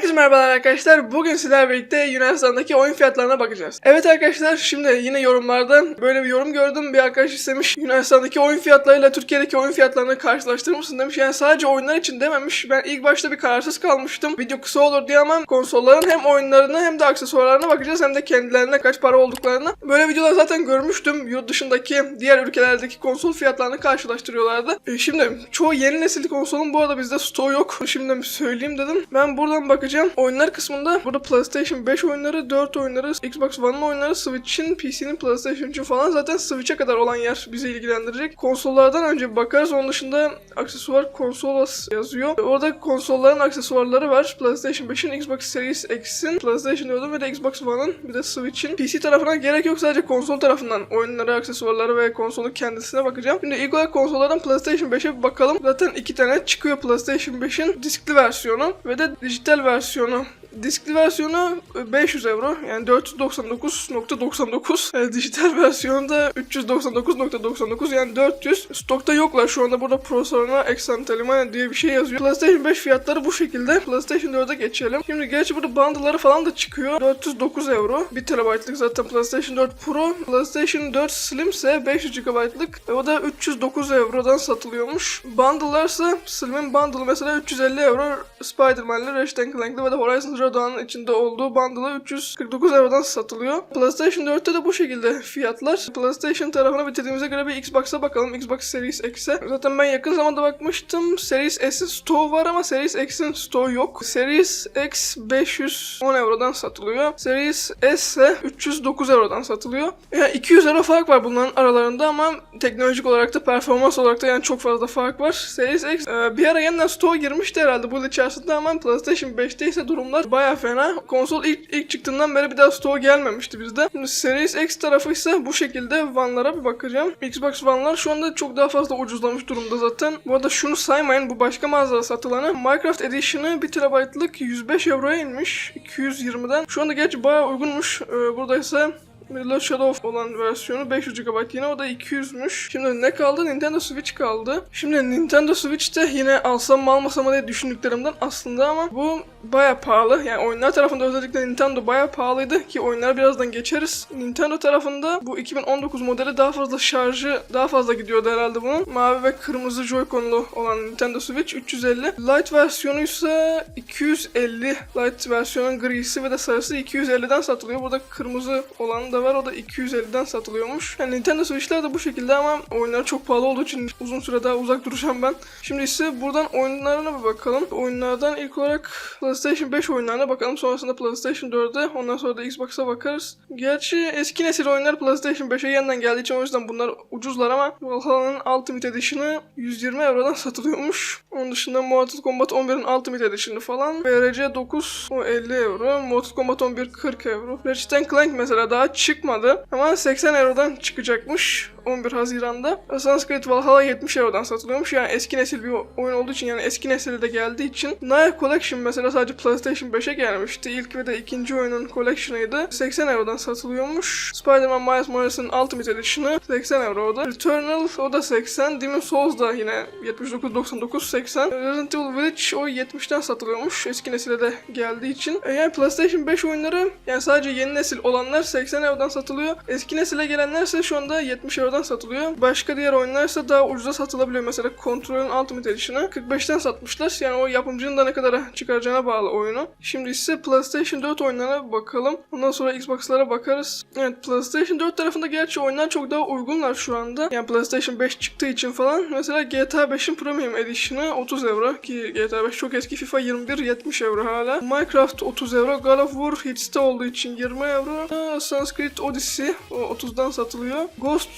Herkese merhabalar arkadaşlar. Bugün sizlerle birlikte Yunanistan'daki oyun fiyatlarına bakacağız. Evet arkadaşlar şimdi yine yorumlarda böyle bir yorum gördüm. Bir arkadaş istemiş Yunanistan'daki oyun fiyatlarıyla Türkiye'deki oyun fiyatlarını karşılaştırır mısın demiş. Yani sadece oyunlar için dememiş. Ben ilk başta bir kararsız kalmıştım. Video kısa olur diye ama konsolların hem oyunlarına hem de aksesuarlarına bakacağız hem de kendilerine kaç para olduklarını. Böyle videolar zaten görmüştüm. Yurt dışındaki diğer ülkelerdeki konsol fiyatlarını karşılaştırıyorlardı. E, şimdi çoğu yeni nesil konsolun bu arada bizde stoğu yok. Bir söyleyeyim dedim. Ben buradan bakacağım. Oyunlar kısmında burada PlayStation 5 oyunları, 4 oyunları, Xbox One'ın oyunları, Switch'in, PC'nin, PlayStation 3'ün falan zaten Switch'e kadar olan yer bizi ilgilendirecek. Konsollardan önce bakarız. Onun dışında aksesuar konsolas yazıyor. Orada konsolların aksesuarları var. PlayStation 5'in, Xbox Series X'in, PlayStation 4'ün ve de Xbox One'ın bir de Switch'in. PC tarafına gerek yok sadece konsol tarafından oyunları, aksesuarları ve konsolun kendisine bakacağım. Şimdi ilk olarak konsollardan PlayStation 5'e bir bakalım. Zaten iki tane çıkıyor PlayStation 5'in diskli versiyonu ve de dijital versiyonu versiyonu. Diskli versiyonu 500 euro. Yani 499.99 e, dijital versiyonu da 399.99 yani 400 stokta yoklar. Şu anda burada Pro Soruna Exantalimania diye bir şey yazıyor. PlayStation 5 fiyatları bu şekilde. PlayStation 4'e geçelim. Şimdi gerçi burada bundle'ları falan da çıkıyor. 409 euro. 1 TB'lık zaten PlayStation 4 Pro. PlayStation 4 Slim ise 500 GB'lık e, o da 309 eurodan satılıyormuş. Bundle'larsa Slim'in bundle'ı mesela 350 euro. Spider-Man'li Ratchet Clank'li ve de Horizon Zero Dawn'ın içinde olduğu bundle'ı 349 eurodan satılıyor. PlayStation 4'te de bu şekilde fiyatlar. PlayStation tarafına bitirdiğimize göre bir Xbox'a bakalım. Xbox Series X'e. Zaten ben yakın zamanda bakmıştım. Series S'in stoğu var ama Series X'in stoğu yok. Series X 510 eurodan satılıyor. Series S ise 309 eurodan satılıyor. Yani 200 euro fark var bunların aralarında ama teknolojik olarak da performans olarak da yani çok fazla fark var. Series X e, bir ara yeniden stoğu girmişti herhalde bu yıl içerisinde ama PlayStation 5'te ise durumlar baya fena. Konsol ilk, ilk çıktığından beri bir daha stoğu gelmemişti bizde. Şimdi Series X tarafı ise bu şekilde One'lara bir bakacağım. Xbox One'lar şu anda çok daha fazla ucuzlamış durumda zaten. Bu arada şunu saymayın bu başka mağazada satılanı. Minecraft Edition'ı 1 TB'lık 105 euroya inmiş. 220'den. Şu anda gerçi baya uygunmuş. Ee, burada Mirror Shadow olan versiyonu 500 GB yine o da 200'müş. Şimdi ne kaldı? Nintendo Switch kaldı. Şimdi Nintendo Switch'te yine alsam mı almasam mı diye düşündüklerimden aslında ama bu baya pahalı. Yani oyunlar tarafında özellikle Nintendo baya pahalıydı ki oyunlar birazdan geçeriz. Nintendo tarafında bu 2019 modeli daha fazla şarjı daha fazla gidiyordu herhalde bunun. Mavi ve kırmızı Joy-Con'lu olan Nintendo Switch 350. Lite versiyonu ise 250. Lite versiyonun grisi ve de sarısı 250'den satılıyor. Burada kırmızı olan da var. O da 250'den satılıyormuş. Yani Nintendo Switch'ler de bu şekilde ama oyunlar çok pahalı olduğu için uzun süre daha uzak duracağım ben. Şimdi ise buradan oyunlarına bir bakalım. Oyunlardan ilk olarak PlayStation 5 oyunlarına bakalım. Sonrasında PlayStation 4'e ondan sonra da Xbox'a bakarız. Gerçi eski nesil oyunlar PlayStation 5'e yeniden geldiği için o yüzden bunlar ucuzlar ama Valhalla'nın Ultimate Edition'ı 120 Euro'dan satılıyormuş. Onun dışında Mortal Kombat 11'in Ultimate Edition'ı falan. VRC 9 o 50 euro. Mortal Kombat 11 40 euro. Ratchet Clank mesela daha çıkmadı ama 80 Euro'dan çıkacakmış. 11 Haziran'da. Assassin's Creed Valhalla 70 Euro'dan satılıyormuş. Yani eski nesil bir oyun olduğu için yani eski nesile de geldiği için. Naya Collection mesela sadece PlayStation 5'e gelmişti. İlk ve de ikinci oyunun collection'ıydı. 80 Euro'dan satılıyormuş. Spider-Man Miles Morales'ın Ultimate Edition'ı 80 Euro'da. Returnal o da 80. Demon Souls da yine 79.99 80. Resident Evil Village o 70'ten satılıyormuş. Eski nesile de geldiği için. E yani PlayStation 5 oyunları yani sadece yeni nesil olanlar 80 Euro'dan satılıyor. Eski nesile gelenlerse şu anda 70 Euro'dan satılıyor. Başka diğer oyunlar ise daha ucuza satılabiliyor. Mesela Control'ün Ultimate Edition'ı 45'ten satmışlar. Yani o yapımcının da ne kadar çıkaracağına bağlı oyunu. Şimdi ise PlayStation 4 oyunlarına bakalım. Ondan sonra Xbox'lara bakarız. Evet PlayStation 4 tarafında gerçi oyunlar çok daha uygunlar şu anda. Yani PlayStation 5 çıktığı için falan. Mesela GTA 5'in Premium Edition'ı 30 euro ki GTA 5 çok eski FIFA 21 70 euro hala. Minecraft 30 euro. God of War Hits'te olduğu için 20 euro. Assassin's Creed Odyssey o 30'dan satılıyor. Ghost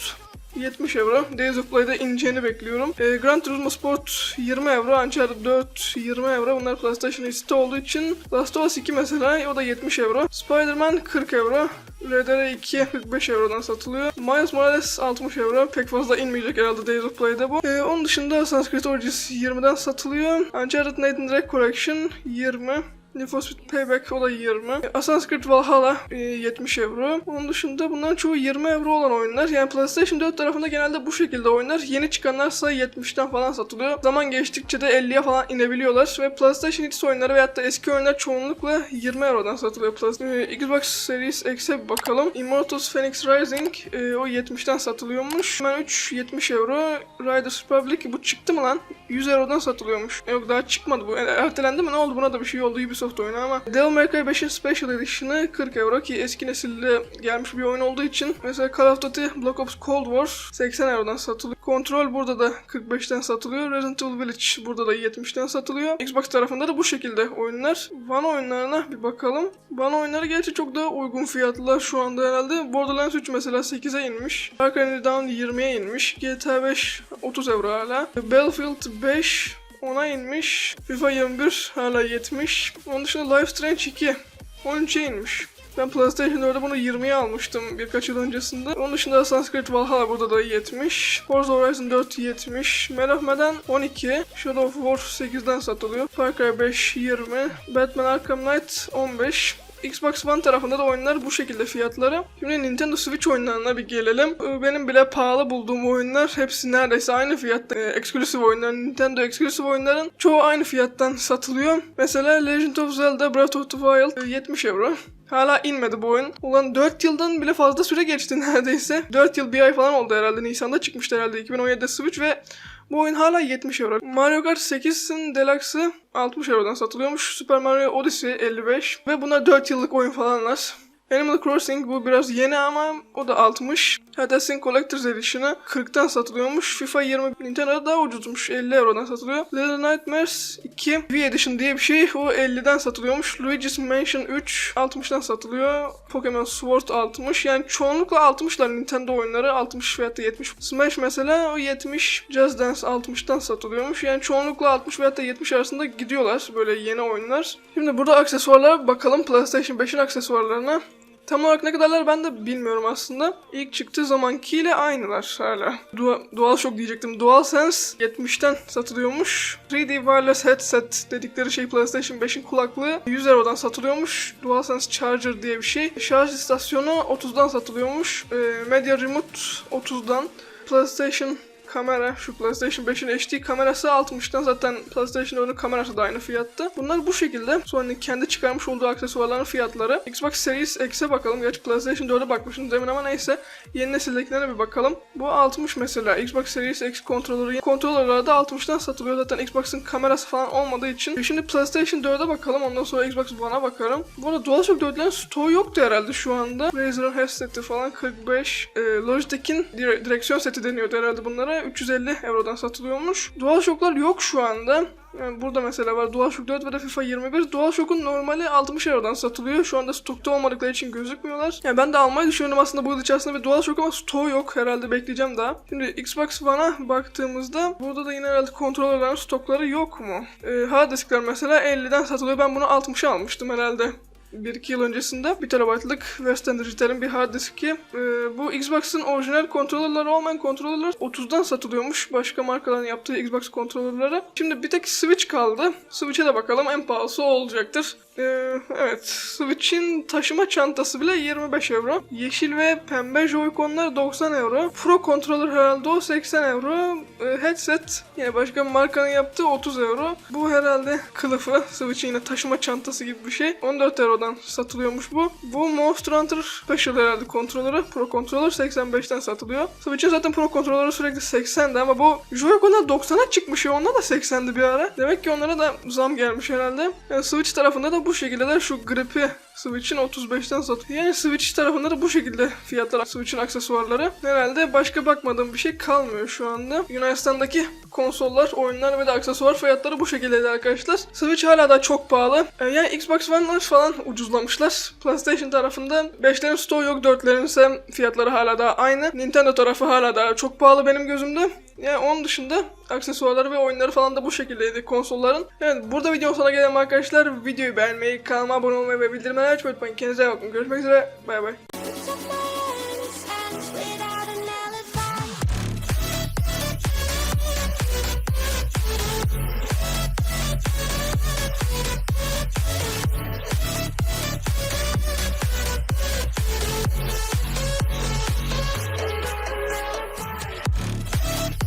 70 euro. Days of Play'de ineceğini bekliyorum. E, Gran Turismo Sport 20 euro. Uncharted 4 20 euro. Bunlar PlayStation liste olduğu için. Last of Us 2 mesela o da 70 euro. Spider-Man 40 euro. RDR 2 45 eurodan satılıyor. Miles Morales 60 euro. Pek fazla inmeyecek herhalde Days of Play'de bu. Ee, onun dışında Assassin's Creed Origins 20'den satılıyor. Uncharted Nathan Drake Collection 20. Need for Speed Payback o da 20. Assassin's Creed Valhalla e, 70 euro. Onun dışında bunların çoğu 20 euro olan oyunlar. Yani PlayStation 4 tarafında genelde bu şekilde oyunlar. Yeni çıkanlarsa 70'ten falan satılıyor. Zaman geçtikçe de 50'ye falan inebiliyorlar. Ve PlayStation X oyunları veyahut da eski oyunlar çoğunlukla 20 eurodan satılıyor. E, Xbox Series X'e bakalım. Immortals Phoenix Rising e, o 70'ten satılıyormuş. Hemen 3 70 euro. Riders Republic bu çıktı mı lan? 100 eurodan satılıyormuş. Yok daha çıkmadı bu. E, Ertelendi mi ne oldu? Buna da bir şey oldu. Ubisoft oyunu ama. Devil May Cry 5'in Special Edition'ı 40 euro ki eski nesilde gelmiş bir oyun olduğu için. Mesela Call of Duty Black Ops Cold War 80 eurodan satılıyor. Control burada da 45'ten satılıyor. Resident Evil Village burada da 70'ten satılıyor. Xbox tarafında da bu şekilde oyunlar. One oyunlarına bir bakalım. One oyunları gerçi çok daha uygun fiyatlılar şu anda herhalde. Borderlands 3 mesela 8'e inmiş. Dark Down 20'ye inmiş. GTA 5 30 euro hala. Battlefield 5 10'a inmiş. FIFA 21 hala 70. Onun dışında Life Strange 2 13'e inmiş. Ben PlayStation 4'e bunu 20'ye almıştım birkaç yıl öncesinde. Onun dışında Assassin's Creed Valhalla burada da 70. Forza Horizon 4 70. Man of Medan 12. Shadow of War 8'den satılıyor. Far Cry 5 20. Batman Arkham Knight 15. Xbox One tarafında da oyunlar bu şekilde fiyatları. Şimdi Nintendo Switch oyunlarına bir gelelim. Ee, Benim bile pahalı bulduğum oyunlar hepsi neredeyse aynı fiyatta. Ee, Exclusive oyunlar, Nintendo Exclusive oyunların çoğu aynı fiyattan satılıyor. Mesela Legend of Zelda Breath of the Wild e, 70 euro. Hala inmedi bu oyun. Ulan 4 yıldan bile fazla süre geçti neredeyse. 4 yıl bir ay falan oldu herhalde. Nisan'da çıkmıştı herhalde 2017'de Switch ve bu oyun hala 70 euro. Mario Kart 8'in Deluxe'ı 60 eurodan satılıyormuş. Super Mario Odyssey 55. Ve bunlar 4 yıllık oyun falanlar. Animal Crossing bu biraz yeni ama o da 60. Hades'in Collector's Edition'ı 40'tan satılıyormuş. FIFA 20 Nintendo'da daha ucuzmuş. 50 eurodan satılıyor. Little Nightmares 2 V Edition diye bir şey. O 50'den satılıyormuş. Luigi's Mansion 3 60'tan satılıyor. Pokemon Sword 60. Yani çoğunlukla 60'lar Nintendo oyunları. 60 veyahut da 70. Smash mesela o 70. Just Dance 60'tan satılıyormuş. Yani çoğunlukla 60 veyahut da 70 arasında gidiyorlar. Böyle yeni oyunlar. Şimdi burada aksesuarlara bakalım. PlayStation 5'in aksesuarlarına. Tam olarak ne kadarlar ben de bilmiyorum aslında. İlk çıktığı zamankiyle aynılar hala. Dual, DualShock diyecektim. DualSense 70'ten satılıyormuş. 3D Wireless Headset dedikleri şey PlayStation 5'in kulaklığı 100 Euro'dan satılıyormuş. DualSense Charger diye bir şey. Şarj istasyonu 30'dan satılıyormuş. Ee, Media Remote 30'dan. PlayStation kamera şu PlayStation 5'in HD kamerası 60'tan zaten PlayStation 4'ün kamerası da aynı fiyatta. Bunlar bu şekilde. Sony'nin kendi çıkarmış olduğu aksesuarların fiyatları. Xbox Series X'e bakalım. Gerçi PlayStation 4'e bakmışım demin ama neyse. Yeni nesildekilere bir bakalım. Bu 60 mesela. Xbox Series X kontrolörü. Kontrolörler de 60'tan satılıyor. Zaten Xbox'ın kamerası falan olmadığı için. Şimdi PlayStation 4'e bakalım. Ondan sonra Xbox One'a bakarım. Bu arada DualShock 4'lerin stoğu yoktu herhalde şu anda. Razer'ın headset'i falan 45. Ee, Logitech'in dire- direksiyon seti deniyordu herhalde bunlara. 350 Euro'dan satılıyormuş. DualShock'lar yok şu anda. Yani burada mesela var DualShock 4 ve de FIFA 21. DualShock'un normali 60 Euro'dan satılıyor. Şu anda stokta olmadıkları için gözükmüyorlar. Yani ben de almayı düşünüyorum aslında bu yıl içerisinde bir DualShock ama stoğu yok. Herhalde bekleyeceğim daha. Şimdi Xbox One'a baktığımızda burada da yine herhalde kontrolörlerin stokları yok mu? Ee, hard diskler mesela 50'den satılıyor. Ben bunu 60'a almıştım herhalde. 1-2 yıl öncesinde 1 TB'lık Western Digital'in bir hard diski. Ee, bu Xbox'ın orijinal kontrolörleri olmayan kontrolörler 30'dan satılıyormuş. Başka markaların yaptığı Xbox kontrolörleri. Şimdi bir tek Switch kaldı. Switch'e de bakalım en pahalısı olacaktır. Ee, evet Switch'in taşıma çantası bile 25 euro. Yeşil ve pembe Joy-Con'lar 90 euro. Pro kontrolör herhalde o 80 euro. Ee, headset yine başka bir markanın yaptığı 30 euro. Bu herhalde kılıfı Switch'in yine taşıma çantası gibi bir şey. 14 eurodan satılıyormuş bu. Bu Monster Hunter Special herhalde kontrolörü. Pro kontrolör 85'ten satılıyor. Switch'in zaten Pro kontrolörü sürekli 80'di ama bu Joy-Con'lar 90'a çıkmış ya. Onlar da 80'di bir ara. Demek ki onlara da zam gelmiş herhalde. Yani Switch tarafında da bu şekilde de şu gripi Switch'in 35'ten satıyor. Yani Switch tarafında da bu şekilde fiyatlar Switch'in aksesuarları. Herhalde başka bakmadığım bir şey kalmıyor şu anda. Yunanistan'daki konsollar, oyunlar ve de aksesuar fiyatları bu şekildeydi arkadaşlar. Switch hala da çok pahalı. Ee, yani Xbox One'lar falan ucuzlamışlar. PlayStation tarafında 5'lerin stoğu yok, 4'lerin ise fiyatları hala da aynı. Nintendo tarafı hala da çok pahalı benim gözümde. Yani onun dışında aksesuarları ve oyunları falan da bu şekildeydi konsolların. Evet burada videonun sonuna gelelim arkadaşlar. Videoyu beğenmeyi, kanalıma abone olmayı ve bildirimleri açmayı unutmayın. Kendinize iyi bakın. Görüşmek üzere. Bay bay.